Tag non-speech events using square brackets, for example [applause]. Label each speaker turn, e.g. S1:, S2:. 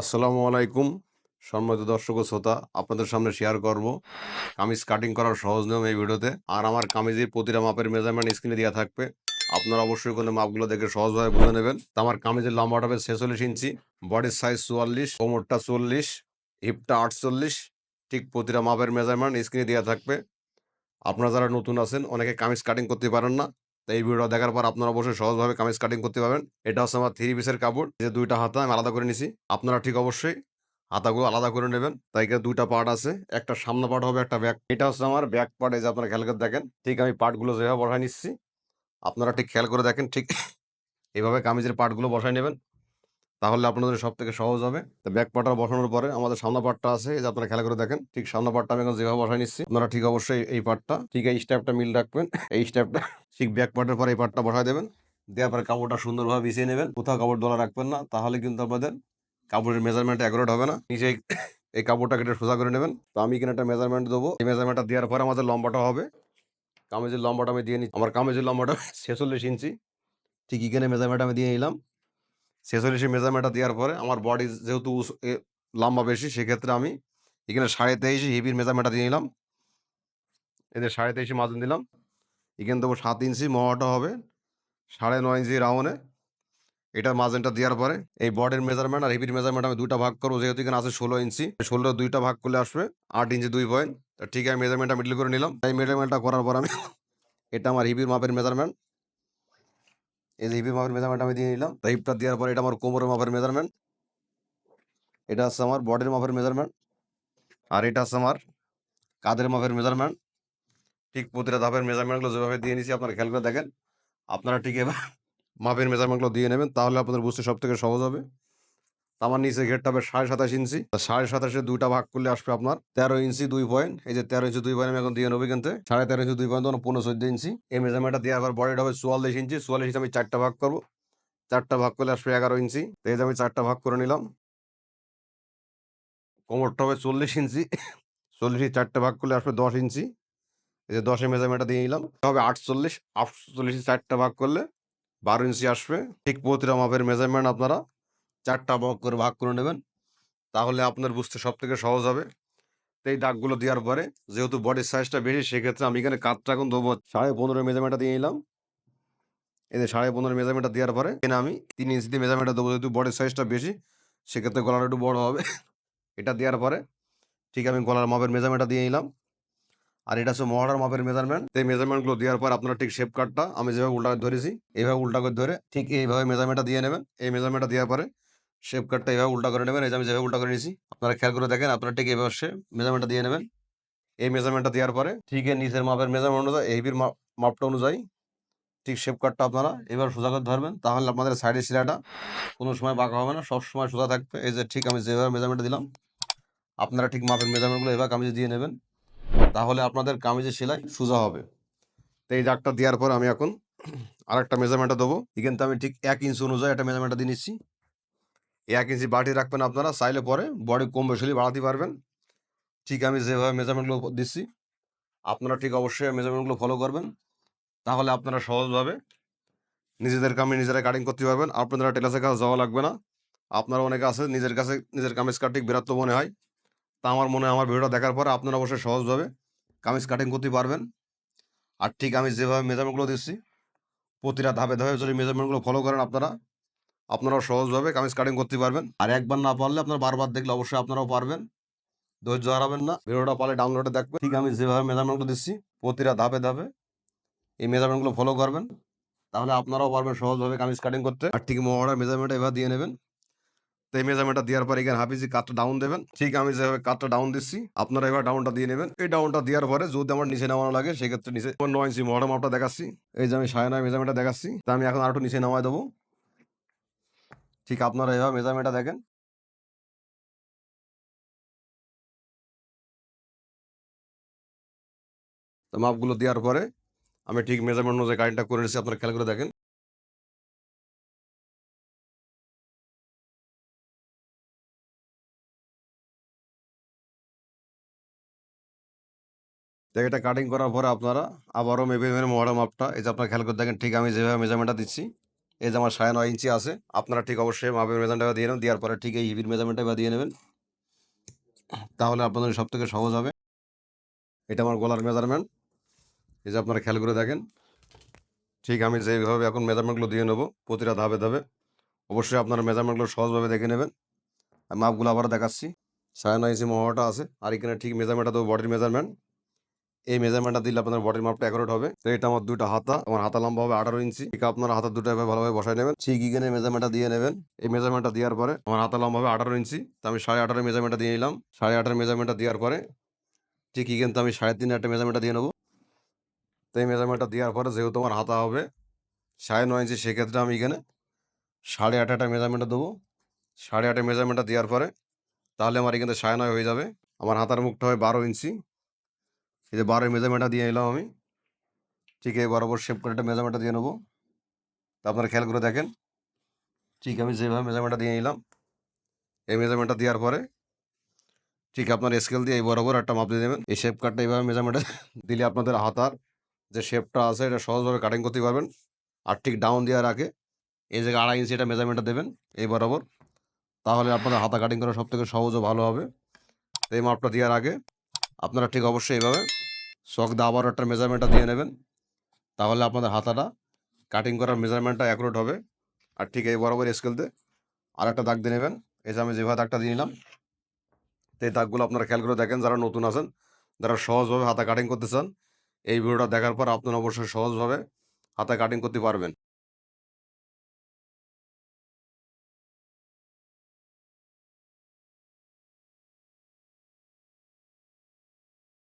S1: আসসালামু আলাইকুম, সম্মানিত দর্শক ও শ্রোতা। আপনাদের সামনে শেয়ার করব। কামিজ কাটিং করার সহজ নিয়ম এই ভিডিওতে। আর আমার কামিজের প্রতিটা মাপের মেজারমেন্ট স্ক্রিনে দেওয়া থাকবে। আপনারা অবশ্যই কোনো মাপগুলো দেখে সহজভাবে বুঝে নেবেন। আমার কামিজের লম্বাটা হবে ছেচল্লিশ ইঞ্চি বডির সাইজ চুয়াল্লিশ, কোমরটা চল্লিশ হিপটা আটচল্লিশ, ঠিক প্রতিটা মাপের মেজারমেন্ট স্ক্রিনে দেওয়া থাকবে। আপনারা যারা নতুন আছেন, অনেকে কামিজ কাটিং করতে পারেন না। তো এই ভিডিও দেখার পর আপনারা অবশ্যই সহজভাবে কামিজ কাটিং করতে পারবেন। এটা হচ্ছে আমার থ্রি পিসের কাপড়। যে দুইটা হাতা আমি আলাদা করে নিছি। আপনারা ঠিক অবশ্যই হাতাগুলো আলাদা করে নেবেন। তাই এখানে দুইটা পার্ট আছে। একটা সামনে পার্ট হবে, একটা ব্যাক এটা হচ্ছে আমার ব্যাক পার্ট এই যে আপনারা খেয়াল করে দেখেন। ঠিক আমি পার্টগুলো যেভাবে বসায় নিচ্ছি, আপনারা ঠিক খেয়াল করে দেখেন, ঠিক এইভাবে কামিজের পার্টগুলো বসায় নেবেন। তাহলে আপনাদের সব থেকে সহজ হবে। তো ব্যাক পার্টটা বসানোর পরে আমাদের সামনে পার্টটা আছে যে আপনারা খেয়াল করে দেখেন, ঠিক সামনে পার্টটা আমি এখন যেভাবে বসায় নিচ্ছি, আপনারা ঠিক অবশ্যই এই পার্টটা ঠিক এই স্টেপটা মিল রাখবেন, এই স্টেপটা ঠিক ব্যাক পার্টের পরে এই পার্টটা বসাই দেবেন, দেওয়ার পরে কাপড়টা সুন্দরভাবে বিছিয়ে নেবেন, কোথাও কাপড় দোলা রাখবেন না, তাহলে কিন্তু আপনাদের কাপড়ের মেজারমেন্ট অ্যাকুরেট হবে না। নিচে এই- কাপড়টা কেটে সোজা করে নেবেন। তো আমি এখানে একটা মেজারমেন্ট দেবো, এই মেজারমেন্টটা দেওয়ার পরে আমাদের লম্বাটা হবে, কামিজের লম্বাটা আমি দিয়ে নিচ্ছি আমার কামিজের লম্বাটা ছেচল্লিশ ইঞ্চি, ঠিক এখানে মেজারমেন্ট আমি দিয়ে নিলাম। ছেচল্লিশে মেজারমেন্টটা দেওয়ার পরে আমার বডি যেহেতু লম্বা বেশি, সেক্ষেত্রে আমি এখানে সাড়ে তেইশে হিপির মেজারমেন্টটা দিয়ে নিলাম। এদের সাড়ে তেইশে মাজন দিলাম। এখানে দেবো সাত ইঞ্চি মহাটা হবে, সাড়ে নয় ইঞ্চি রাউন্ডে এটা মাঝেনটা দেওয়ার পরে এই বডির মেজারমেন্ট আর হেভির মেজারমেন্ট আমি দুটা ভাগ করব, যেহেতু এখানে আছে ষোলো ইঞ্চি। ষোলো দুইটা ভাগ করলে আসবে আট ইঞ্চি দুই পয়েন্ট তা ঠিক আছে মেজারমেন্টটা মিডল করে নিলাম। এই মেজারমেন্টটা করার পর আমি, এটা আমার হিপির মাপের মেজারমেন্ট এই যে মাপের মেজারমেন্ট আমি দিয়ে নিলাম। হিপটা দেওয়ার পরে এটা আমার কোমরের মাপের মেজারমেন্ট এটা হচ্ছে আমার বডির মাপের মেজারমেন্ট আর এটা হচ্ছে আমার কাদের মাপের মেজারমেন্ট ঠিক প্রতিটা ধাপের মেজারমেন্টগুলো যেভাবে দিয়ে নিছি, আপনারা খেয়াল করে দেখেন। আপনারা ঠিক এবার মাপের মেজারমেন্টগুলো দিয়ে নেবেন, তাহলে আপনাদের বুঝতে সব থেকে সহজ হবে। আমার নিচে ঘেরটা হবে সাড়ে সাতাশ ইঞ্চি। সাড়ে সাতাশে দুইটা ভাগ করলে আসবে আপনার তেরো ইঞ্চি দুই পয়েন্ট এই যে তেরো ইঞ্চি দুই পয়েন্ট আমি এখন দিয়ে নেব কিন্তু সাড়ে তেরো ইঞ্চি দুই পয়েন্ট তখন পনেরো চোদ্দ ইঞ্চি। এই মেজারমেন্টটা দেওয়ার পর বডিটা হবে চুয়াল্লিশ ইঞ্চি। চুয়াল্লিশ ইঞ্চি আমি চারটা ভাগ করব। চারটা ভাগ করলে আসবে এগারো ইঞ্চি। এই যে আমি চারটা ভাগ করে নিলাম। কোমরটা হবে চল্লিশ ইঞ্চি। চল্লিশ চারটা ভাগ করলে আসবে দশ ইঞ্চি। এই যে দশের মেজারমেন্টটা দিয়ে নিলাম। হবে আটচল্লিশ। আটচল্লিশ চারটা ভাগ করলে বারো ইঞ্চি আসবে। ঠিক প্রতিটা মাপের মেজারমেন্ট আপনারা চারটা ভাগ করে ভাগ করে নেবেন। তাহলে আপনার বুঝতে সব থেকে সহজ হবে। তো এই দাগগুলো দেওয়ার পরে যেহেতু বডির সাইজটা বেশি, সেক্ষেত্রে আমি এখানে কাঠটা এখন দেবো সাড়ে পনেরো মেজারমেন্টটা দিয়ে নিলাম। যে সাড়ে পনেরো মেজারমেন্টটা দেওয়ার পরে এখানে আমি তিন ইঞ্চি দিয়ে মেজারমেন্টটা দেবো যেহেতু বডির সাইজটা বেশি, সেক্ষেত্রে গলাটা একটু বড় হবে। এটা দেওয়ার পরে ঠিক আমি গলার মাপের মেজারমেন্টটা দিয়ে নিলাম। আর এটা হচ্ছে মহারার মাপের মেজারমেন্ট এই মেজারমেন্টগুলো দেওয়ার পর আপনারা ঠিক শেপ কাটটা আমি যেভাবে উল্টা ধরেছি এইভাবে উল্টা করে ধরে ঠিক এইভাবে মেজারমেন্টটা দিয়ে নেবেন। এই মেজারমেন্টটা দেওয়ার পরে শেপ কাটটা এইভাবে উল্টা করে নেবেন। এই যে আমি যেভাবে উল্টা করে নিয়েছি, আপনারা খেয়াল করে দেখেন, আপনারা ঠিক এইভাবে সে মেজারমেন্টটা দিয়ে নেবেন। এই মেজারমেন্টটা দেওয়ার পরে ঠিক এই নিচের মাপের মেজারমেন্ট অনুযায়ী এইবির মাপটা অনুযায়ী ঠিক শেপ কাটটা আপনারা এবার সোজা করে ধরবেন। তাহলে আপনাদের সাইডের শিলাটা কোনো সময় বাঁকা হবে না, সব সময় সোজা থাকবে। এই যে ঠিক আমি যেভাবে মেজারমেন্ট দিলাম, আপনারা ঠিক মাপের মেজারমেন্টগুলো এভাবে কামিজে দিয়ে নেবেন। তাহলে আপনাদের কামিজের সেলাই সোজা হবে। তো এই দাগটা দেওয়ার পর আমি এখন আরেকটা মেজারমেন্টটা দেবো। থেকে আমি ঠিক এক ইঞ্চি অনুযায়ী একটা মেজারমেন্টটা দিয়ে নিচ্ছি। এক ইঞ্চি বাটি রাখবেন আপনারা, চাইলে পরে বডি কম বেশি বাড়াতে পারবেন। ঠিক আমি যেভাবে মেজারমেন্টগুলো দিচ্ছি, আপনারা ঠিক অবশ্যই মেজারমেন্টগুলো ফলো করবেন। তাহলে আপনারা সহজভাবে নিজেদের কামে নিজেরা কাটিং করতে পারবেন। আপনারা টেলাসের কাছে যাওয়া লাগবে না। আপনারা অনেকে আছে, নিজের কাছে, নিজের কামিজ কাটিং বিরাট মনে হয়। তা আমার মনে হয়, আমার ভিডিওটা দেখার পরে আপনারা অবশ্যই সহজভাবে কামিজ কাটিং করতে পারবেন। আর ঠিক আমি যেভাবে মেজারমেন্টগুলো দিচ্ছি, প্রতিটা ধাপে ধাপে যদি মেজারমেন্টগুলো ফলো করেন আপনারা আপনারাও সহজভাবে কামিজ কাটিং করতে পারবেন। আর একবার না পারলে আপনারা বারবার দেখলে অবশ্যই আপনারাও পারবেন। ধৈর্য হারাবেন না। ভিডিওটা পারলে ডাউনলোডে দেখবেন। ঠিক আমি যেভাবে মেজারমেন্টগুলো দিচ্ছি, প্রতিটা ধাপে ধাপে এই মেজারমেন্টগুলো ফলো করবেন। তাহলে আপনারাও পারবেন সহজভাবে কামিজ কাটিং করতে। আর ঠিক মহড়া মেজারমেন্ট এভাবে দিয়ে নেবেন। তো এই মেজারমেন্টটা দেওয়ার পর এখানে হাফিজি কাটটা ডাউন দেবেন। ঠিক আমি যেভাবে কাটটা ডাউন দিচ্ছি, আপনারা এবার ডাউনটা দিয়ে নেবেন। এই ডাউনটা দেওয়ার পরে যদি আমার নিচে নামানো লাগে, সেক্ষেত্রে নিচে নয় ইঞ্চি মহড়া মাপটা দেখাচ্ছি। এই যে আমি সাড়ে মেজারমেন্টটা দেখাচ্ছি। তা আমি এখন আরেকটু নিচে নামায় দেবো। ঠিক আপনারা এভাবে মেজারমেন্টটা দেখেন? তো মাপগুলো দেওয়ার পরে আমি ঠিক মেজারমেন্ট অনুযায়ী কারেন্টটা করে নিচ্ছি আপনারা খেয়াল করে দেখেন। তো এটা কাটিং করার পরে আপনারা আবারও মেপে মেপে মহড়া মাপটা এই যে আপনারা খেয়াল করে দেখেন, ঠিক আমি যেভাবে মেজারমেন্টটা দিচ্ছি। এই যে আমার সাড়ে নয় ইঞ্চি আছে, আপনারা ঠিক অবশ্যই মাপের মেজারমেন্টটা দিয়ে নেবেন, দেওয়ার পরে ঠিক এই হিবির মেজারমেন্টটা দিয়ে নেবেন। তাহলে আপনাদের সব থেকে সহজ হবে। এটা আমার গলার মেজারমেন্ট এই যে আপনারা খেয়াল করে দেখেন। ঠিক আমি যেভাবে এখন মেজারমেন্টগুলো দিয়ে নেব, প্রতিটা ধাপে ধাপে। অবশ্যই আপনারা মেজারমেন্টগুলো সহজভাবে দেখে নেবেন। আমি মাপগুলো আবার দেখাচ্ছি। সাড়ে নয় ইঞ্চি মহাটা আছে, আর এখানে ঠিক মেজারমেন্টটা তো বডির মেজারমেন্ট এই মেজারমেন্টটা দিলে আপনার বডির মাপটা অ্যাকুরেট হবে। তো এটা আমার দুটো হাতা, আমার হাতা লম্বা হবে আঠারো ইঞ্চি। ঠিক আপনার হাতা দুটো এভাবে ভালোভাবে বসাই নেবেন। ঠিক এখানে মেজারমেন্টটা দিয়ে নেবেন। এই মেজারমেন্টটা দেওয়ার পরে আমার হাতা লম্বা হবে আঠারো ইঞ্চি। তো আমি সাড়ে আঠারো মেজারমেন্টটা দিয়ে নিলাম। সাড়ে আঠারো মেজারমেন্টটা দেওয়ার পরে ঠিক এখানে তো আমি সাড়ে তিন একটা মেজারমেন্টটা দিয়ে নেব। তো এই মেজারমেন্টটা দেওয়ার পরে যেহেতু আমার হাতা হবে, সাড়ে নয় ইঞ্চি, সেক্ষেত্রে আমি এখানে সাড়ে আট একটা মেজারমেন্টটা দেবো। সাড়ে আটের মেজারমেন্টটা দেওয়ার পরে তাহলে আমার এখানে সাড়ে নয় হয়ে যাবে। আমার হাতার মুখটা হয় বারো ইঞ্চি। এই যে বারোর মেজারমেন্টটা দিয়ে নিলাম আমি। ঠিক এই বরাবর শেপ করে একটা মেজারমেন্টটা দিয়ে নেব। তা আপনারা খেয়াল করে দেখেন। ঠিক আমি যেভাবে মেজারমেন্টটা দিয়ে নিলাম এই মেজারমেন্টটা দেওয়ার পরে ঠিক আপনার স্কেল দিয়ে এই বরাবর একটা মাপ দিয়ে দেবেন। এই শেপ কাটটা এইভাবে মেজারমেন্টে [laughs] দিলে আপনাদের হাতার যে শেপটা আছে, এটা সহজভাবে কাটিং করতে পারবেন। আর ঠিক ডাউন দেওয়ার আগে এই জায়গায় আড়াই ইঞ্চি এটা মেজারমেন্টটা দেবেন এই বরাবর। তাহলে আপনাদের হাতা কাটিং করা সব থেকে সহজ ও ভালো হবে। এই মাপটা দেওয়ার আগে আপনারা ঠিক অবশ্যই এইভাবে শখ দাবার আবার একটা মেজারমেন্টটা দিয়ে নেবেন। তাহলে আপনাদের হাতাটা কাটিং করার মেজারমেন্টটা অ্যাকুরেট হবে। আর ঠিক এই বরাবর স্কেলতে আর একটা দাগ দিয়ে নেবেন। এই যে আমি যেভাবে দাগটা দিয়ে নিলাম, তো এই দাগগুলো আপনারা খেয়াল করে দেখেন যারা নতুন আছেন, যারা সহজভাবে হাতা কাটিং করতে চান, এই ভিডিওটা দেখার পর আপনারা অবশ্যই সহজভাবে হাতা কাটিং করতে পারবেন।